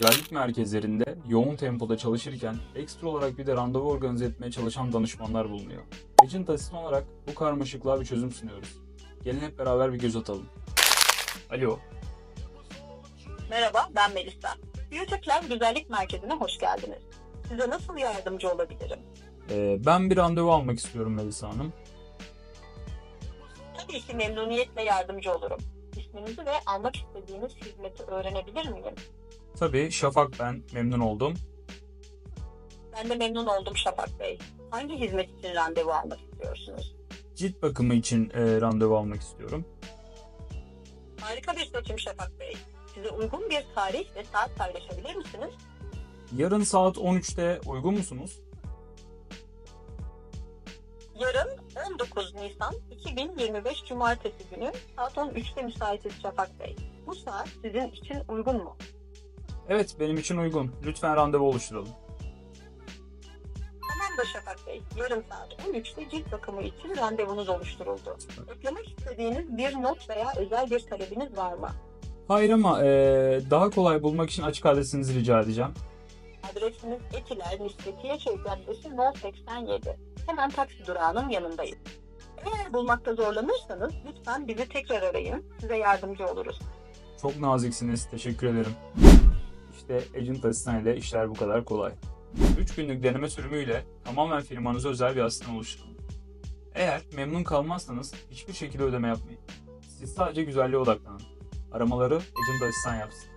Güzellik merkezlerinde yoğun tempoda çalışırken ekstra olarak bir de randevu organize etmeye çalışan danışmanlar bulunuyor. Agent asistan olarak bu karmaşıklığa bir çözüm sunuyoruz. Gelin hep beraber bir göz atalım. Alo. Merhaba, ben Melisa. Beauty Club Güzellik Merkezi'ne hoş geldiniz. Size nasıl yardımcı olabilirim? Ee, ben bir randevu almak istiyorum Melisa Hanım. Tabii ki memnuniyetle yardımcı olurum. İsminizi ve almak istediğiniz hizmeti öğrenebilir miyim? Tabii Şafak ben, memnun oldum. Ben de memnun oldum Şafak Bey. Hangi hizmet için randevu almak istiyorsunuz? Cilt bakımı için e, randevu almak istiyorum. Harika bir seçim Şafak Bey. Size uygun bir tarih ve saat paylaşabilir misiniz? Yarın saat 13'te uygun musunuz? Yarın 19 Nisan 2025 Cumartesi günü saat 13'te müsaitiz Şafak Bey. Bu saat sizin için uygun mu? Evet, benim için uygun. Lütfen randevu oluşturalım. Tamam da Şafak Bey, yarın saat 13'te cilt bakımı için randevunuz oluşturuldu. Eklemek istediğiniz bir not veya özel bir talebiniz var mı? Hayır ama e, daha kolay bulmak için açık adresinizi rica edeceğim. Adresimiz Etiler Nispetiyeköy Caddesi No 87. Hemen taksi durağının yanındayız. Eğer bulmakta zorlanırsanız lütfen bizi tekrar arayın. Size yardımcı oluruz. Çok naziksiniz. Teşekkür ederim. İşte Agent Asistan ile işler bu kadar kolay. 3 günlük deneme sürümüyle tamamen firmanıza özel bir asistan oluşturun. Eğer memnun kalmazsanız hiçbir şekilde ödeme yapmayın. Siz sadece güzelliğe odaklanın. Aramaları Agent Asistan yapsın.